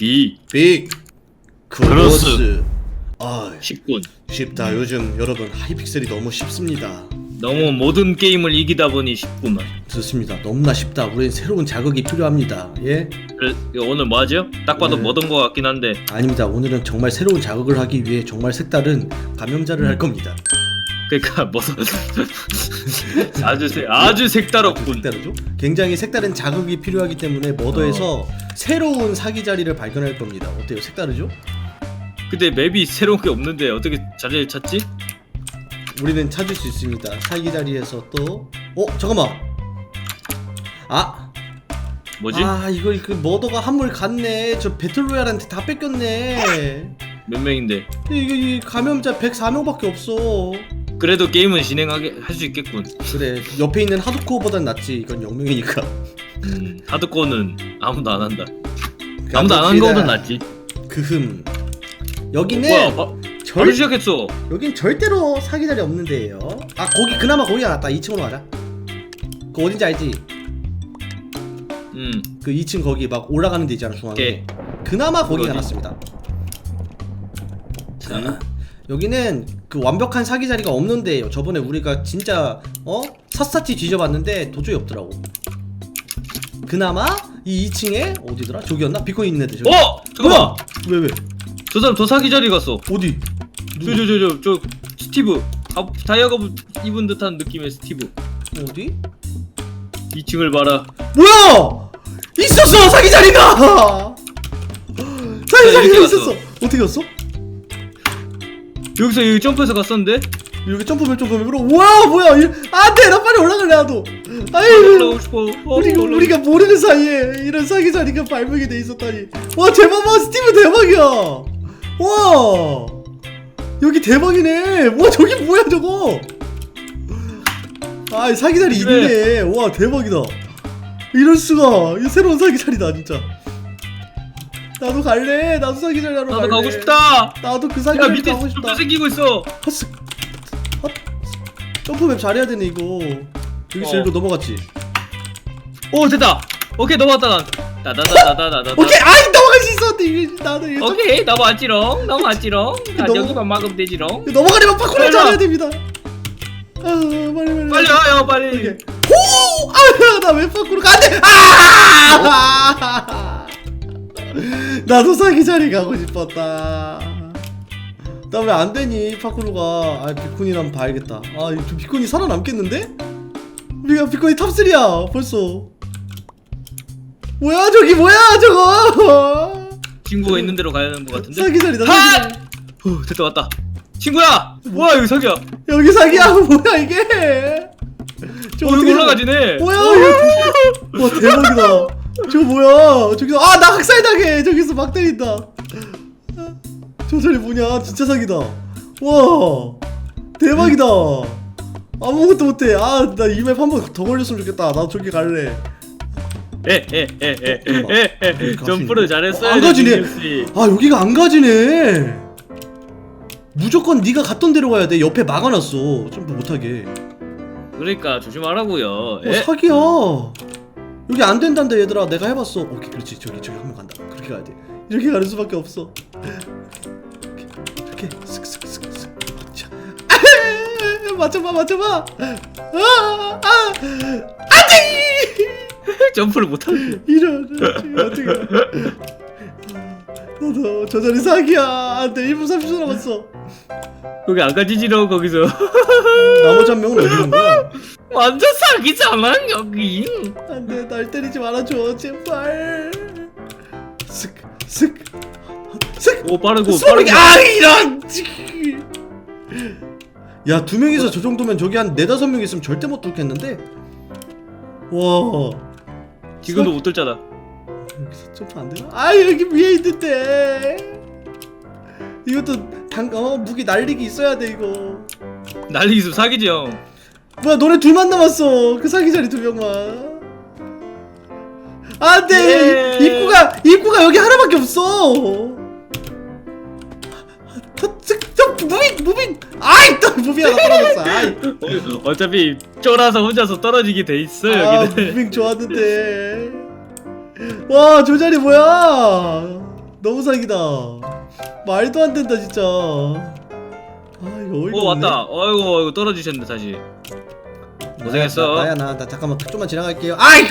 B 빅. 크로스. 크로스. 아 10군. 쉽다. 요즘 여러분 하이픽셀이 너무 쉽습니다. 너무 모든 게임을 이기다 보니 10군만. 좋습니다. 너무나 쉽다. 우린 새로운 자극이 필요합니다. 예? 그래, 이거 오늘 뭐 하죠? 딱 봐도 네. 뭐든 거 같긴 한데. 아닙니다. 오늘은 정말 새로운 자극을 하기 위해 정말 색다른 감염자를 할 겁니다 그러니까 뭐 아주 색 아주 색다르군 색다르죠? 굉장히 색다른 자극이 필요하기 때문에 머더에서 새로운 사기 자리를 발견할 겁니다 어때요 색다르죠? 근데 맵이 새로운 게 없는데 어떻게 자리를 찾지? 우리는 찾을 수 있습니다 사기 자리에서 또 어? 잠깐만 아 뭐지? 아 이거 그 머더가 한물 갔네 저 배틀로얄한테 다 뺏겼네 몇 명인데 이거 이 감염자 104명밖에 없어 그래도 게임은 진행하게 할 수 있겠군. 그래 옆에 있는 하드코어보단 낫지. 이건 0명이니까. 음, 하드코어는 아무도 안 한다. 아무도 안 한 거보단 낫지. 그흠. 여기는 바, 절, 바로 시작했어. 여긴 절대로 사기 자리 없는 데예요. 아 거기 그나마 거기가 낫다. 2층으로 가자. 그 어딘지 알지? 음. 그 2층 거기 막 올라가는 데 있잖아 중앙에. 오케이. 그나마 거기가 어디? 낫습니다. 자, 여기는 그 완벽한 사기 자리가 없는 데예요 저번에 우리가 진짜 어? 샅샅이 뒤져봤는데 도저히 없더라고 그나마 이 2층에 어디더라? 저기였나? 비코인 있는 애들 저기 어! 잠깐만 왜 왜? 저 사람 더 사기 자리 갔어 어디? 저 저 저 저 저 스티브 아, 다이아가 입은 듯한 느낌의 스티브 어디? 2층을 봐라 뭐야! 있었어 사기 자리가! 사기 야, 자리가 이렇게 있었어. 어떻게 갔어? 여기서 여기 점프해서 갔었는데 이렇게 점프면 점프면 와 뭐야? 이- 안 돼 나 빨리 올라갈래 나도. 아이 올라오고 싶어 어, 우리 올라오고 우리가 모르는 사이에 이런 사기 자리가 발명이 돼 있었다니. 와 대박아 스티브 대박이야. 와 여기 대박이네. 와 저기 뭐야 저거? 아 사기 자리 그래. 있네. 와 대박이다. 이럴 수가. 이 새로운 사기 자리다 진짜. 나도 갈래. 나도 사기 자리 하러 나도 갈래. 가고 싶다 나도 그 사기 야 자리 밑에 가고 싶다. 점프 생기고 있어 헛스. 헛. 점프맵 잘해야 되네 이거. 여기서 어. 일로 넘어갔지. 오 됐다 오케이 넘어왔다 난 다다다다다다다 오케이 아이 넘어갈 수 있었는데 이게 나는 이거 점- 오케이 넘어왔지롱 아, 넘어- 여기만 막으면 되지롱 넘어가려면 파쿠를 빨리 잘해야 와. 됩니다. 아 빨리 빨리 빨리 와요 빨리. 호! 아나왜 파쿠를 가는데 아! 나도 사기 자리 가고 싶었다. 나 왜 안 되니 파쿠르가? 아 비콘이 한번 봐야겠다. 아 이거 비콘이 살아남겠는데? 우리가 비콘이 탑 3야 벌써. 뭐야 저기 뭐야 저거? 친구가 있는 대로 가야 하는 것 같은데 사기 자리다. 사기 하! 자리. 후, 됐다 왔다 친구야 뭐야 여기 사기야 어 여기 사기야 뭐야 이게? 저 여기 어떻게 올라가지네 뭐야 이거 와 대박이다 저거 뭐야? 저기서 아 나 학살 당해. 저기서 막 때린다. 저 자리 뭐냐? 진짜 사기다. 와 대박이다. 아무것도 못해. 아 나 이 맵 한 번 더 걸렸으면 좋겠다. 나 저기 갈래. 에에에에에에 점프를 잘했어요 어, 안 가지네. 씨. 아 여기가 안 가지네. 무조건 네가 갔던 데로 가야 돼. 옆에 막아놨어. 점프 못하게. 그러니까 조심하라고요. 어, 에? 사기야. 여기 안 된단다 얘들아. 내가 해봤어. 오케이, 그렇지. 저기 저기 한번 간다. 그렇게 가야 돼. 이렇게 가는 수밖에 없어. 이렇게, 슥슥슥슥. 자, 맞춰봐, 맞춰봐. 아, 아, 안돼. 점프를 못하네 이런 어떻게? 나도 저 자리 사기야. 안 돼. 1분 30초 남았어. 거기 안 가지지롱 거기서. 나머지 한 명은 어디 있는 거야? 완전 사기잖아 여기. 안 돼 날 때리지 말아줘 제발. 슥 슥 슥. 오 빠르고 소리 빠르고. 아 이런 야 두 명이서 저 정도면 저기 한 네다섯 명 있으면 절대 못 뚫겠는데? 와. 지금도 못 들잖아 여기서 점프 안 되나? 아 여기 위에 있는데. 이것도 당 어, 무기 날리기 있어야 돼 이거. 난리 있으면 사기지 형. 뭐야 너네 둘만 남았어. 그 사기 자리 두 명만. 안돼! 예. 입구가 입구가 여기 하나밖에 없어. 저, 저, 저 무빙 무빙. 아이 또 무빙 하나 떨어졌어. 아이. 어, 어차피 쫄아서 혼자서 떨어지게 돼 있어 아 여기는. 무빙 좋았는데 와저 자리 뭐야 너무 사기다. 말도 안 된다 진짜. 아 이거 어이가 오. 왔다 어이구 어이구 떨어지셨네 다시 고생했어. 나, 나야 나, 나 잠깐만 좀만 지나갈게요. 아이.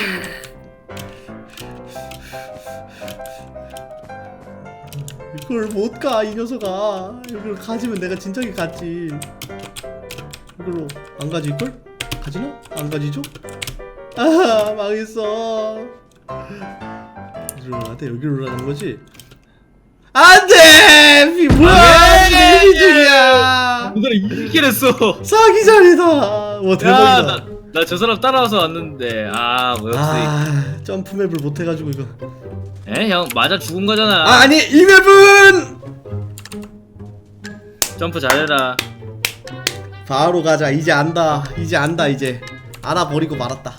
이걸 못가이 녀석아. 이걸 가지면 내가 진작에 갔지. 이걸로 안 가지 이걸? 가지나? 안 가지죠? 아 망했어. 여기로 올라가대 여기로 올라가는 거지? 안돼! 비 뭐야? 안 돼! 중이야. 오늘 이기긴 했어 사기 전이다. 와 대박이다. 야나 저 사람 따라와서 왔는데 아뭐 역시 아 점프 맵을 못 해가지고 이거. 에 형 맞아 죽은 거잖아 아 아니 이 맵은 점프 잘해라 바로 가자. 이제 안다. 이제 안다 이제 알아버리고 말았다.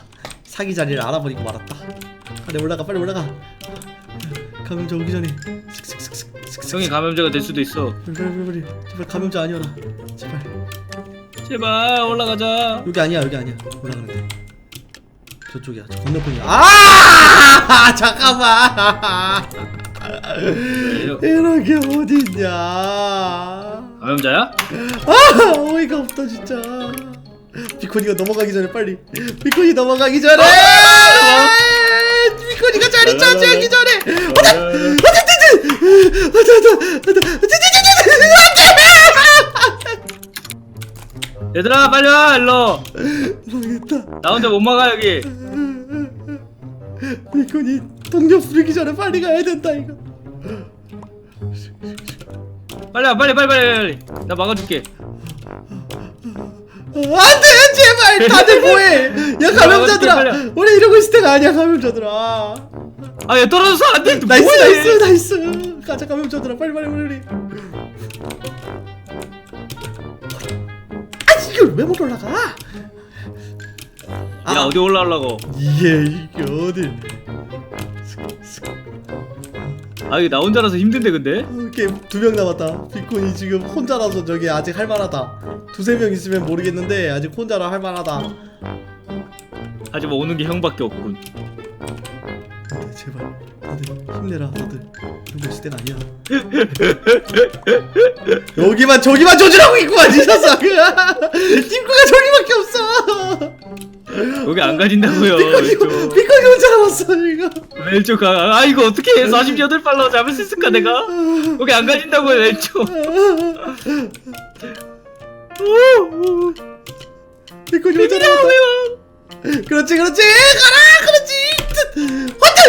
사기 자리를 알아버리고 말았다. 빨리 올라가 빨리 올라가. 감염자 오기 전에. 형이 감염자가 될 수도 있어 빨리 빨리 빨리 제발 감염자 아니어라. 제발. 제발 올라가자 여기 아니야 여기 아니야 올라가면 돼. 저쪽이야 저 건너편이야. 아 잠깐만. 이런 게 어딨냐. 감염자야? 아 어이가 없다 진짜 비코니가 넘어가기 전에 빨리 비코니 넘어가기 전에 비코니가 자리 차지하기 전에. 얘들아 빨리 와 일로. 망했다. 나 혼자 못 막아 여기. 비코니 동력 부리기 전에 빨리 가야 된다 이거. 빨리 와 빨리 빨리 빨리 빨리. 나 막아줄게 안돼 제발. 다들 뭐해? 야 감염자들아. 우리 이러고 있을 때가 아니야 감염자들아. 아얘 떨어져서 안돼. 나이스 나이스 나이스. 가자 감염자들아. 빨리 빨리 빨리. 아 이걸 왜 못 올라가? 야 아, 어디 올라오려고? 이게 이게 어디 아 이게 나 혼자라서 힘든데 근데? 오케이 두명 남았다. 비콘이 지금 혼자라서 저기 아직 할만하다. 두세 명 있으면 모르겠는데 아직 혼자라 할만하다. 하지만 오는 게 형밖에 없군. 네, 제발 다들 힘내라 다들. 이러고 있을 때가 아니야. 여기만 저기만 조지라고 있구만 이 녀석! 팀구가 저기밖에 없어! 여기 안 가진다고요 왼쪽. 비콘이 혼자 남았어 이거. 왼쪽 가. 아 이거 어떻게 48 발로 잡을 수 있을까 내가? 여기 안 가진다고요 왼쪽? 비콘이 혼자 비밀이야 남았다. 왜요 그렇지 그렇지. 가라 그렇지. 어쩌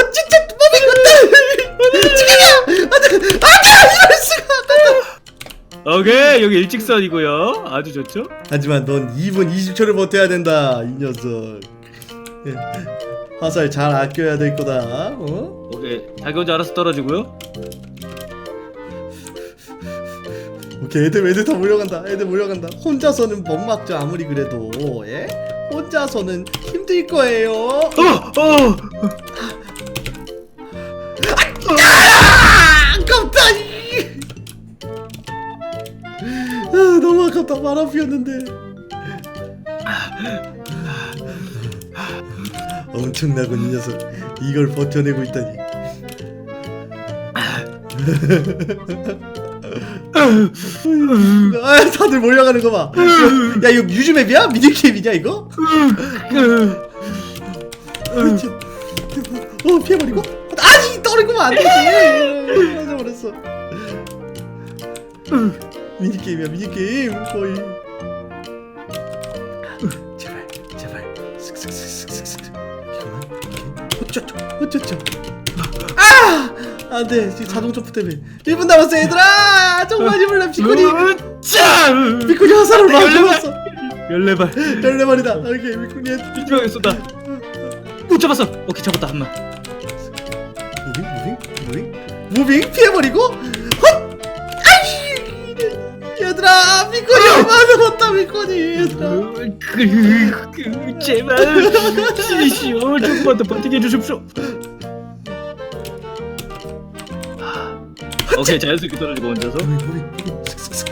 어찌째 몸이 어때 지금이야 안돼 안돼 이럴 수가. 오케이 여기 일직선이고요. 아주 좋죠? 하지만 넌 2분 20초를 버텨야 된다 이 녀석. 예. 화살 잘 아껴야 될 거다 어? 오케이 자기 혼자 알아서 떨어지고요 오케이 애들 애들 다 몰려간다. 애들 몰려간다. 혼자서는 못 막죠 아무리 그래도 예? 혼자서는 힘들 거예요. 어 어. 아, 아깝다 이. 아, 너무 아깝다. 바람 피었는데. 엄청나군 이 녀석. 이걸 버텨내고 있다니 아 다들 몰려가는 거 봐 야 이거 뮤즈맵이야? 미니게임이냐 이거? 어 피해버리고? 아니 떨어지면 안 되지. 떨어져 버렸어. 미니게임이야 미니게임. 거의. 제발 제발. 슥슥슥슥슥 이거만 오케이 어쩌쩌 어쩌쩌 아 안돼 지금 자동 점프 때문에. 1분 남았어 얘들아! 정말 힘을 내 비코니! 짠 비코니 화살을 막 열네 발. 잡았어. 14발. 14마리다. 오케이 비코니. 이쪽에 쏜다. 못 잡았어. 오케이 잡았다 한 마. 무빙? 무빙? 무빙? 무빙 피해버리고? 헛! 아이 얘들아 미코니 얼마 남았다 미코니. 얘들아. 그, 그, 제발. 신이시여 조금만 더 버티게 해주십시오 오케이 자연스럽게 떨어지고 혼자서. 무빙 슥슥슥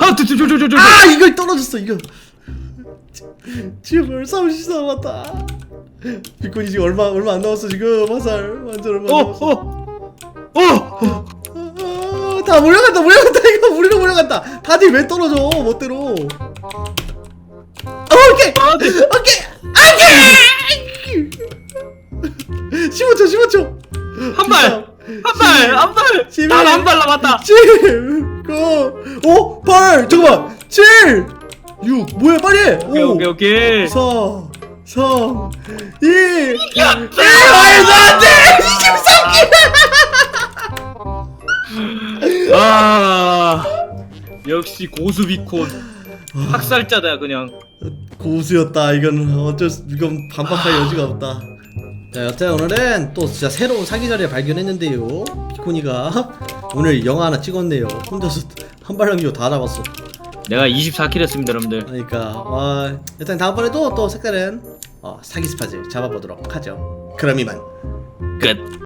아 저저저저저 아 이걸 떨어졌어 이거. 제발 30 남았다. 비코니 지금 얼마 얼마 안 남았어 지금. 화살 완전 얼마 안 남았어. 어 어. 어! 아, 다 몰려간다 몰려간다. 이거 우리로 몰려간다. 다들 왜 떨어져 멋대로. 아, 오케이. 아, 네. 오케이. 오케이. 15초 15초. 한 발! 한 발! 십일. 단한발 남았다! 7 9 5 8 잠깐만 7 6 뭐야 빨리 해 오케이, 5 오케이, 오케이. 4 3 2 1 야! 말도 안돼 23개 아, 역시 고수 비콘. 학살자다, 그냥. 고수였다 이건 어쩔 수 이건 반박할 여지가 없다 자 여튼 오늘은 또 진짜 새로운 사기 자리를 발견했는데요. 피코니가 오늘 영화 하나 찍었네요. 혼자서 한 발 남기고 다 잡았어. 내가 24킬 했습니다, 여러분들. 그러니까 와 일단 다음번에도 또 색다른 어, 사기 스팟을 잡아보도록 하죠. 그럼 이만. 끝.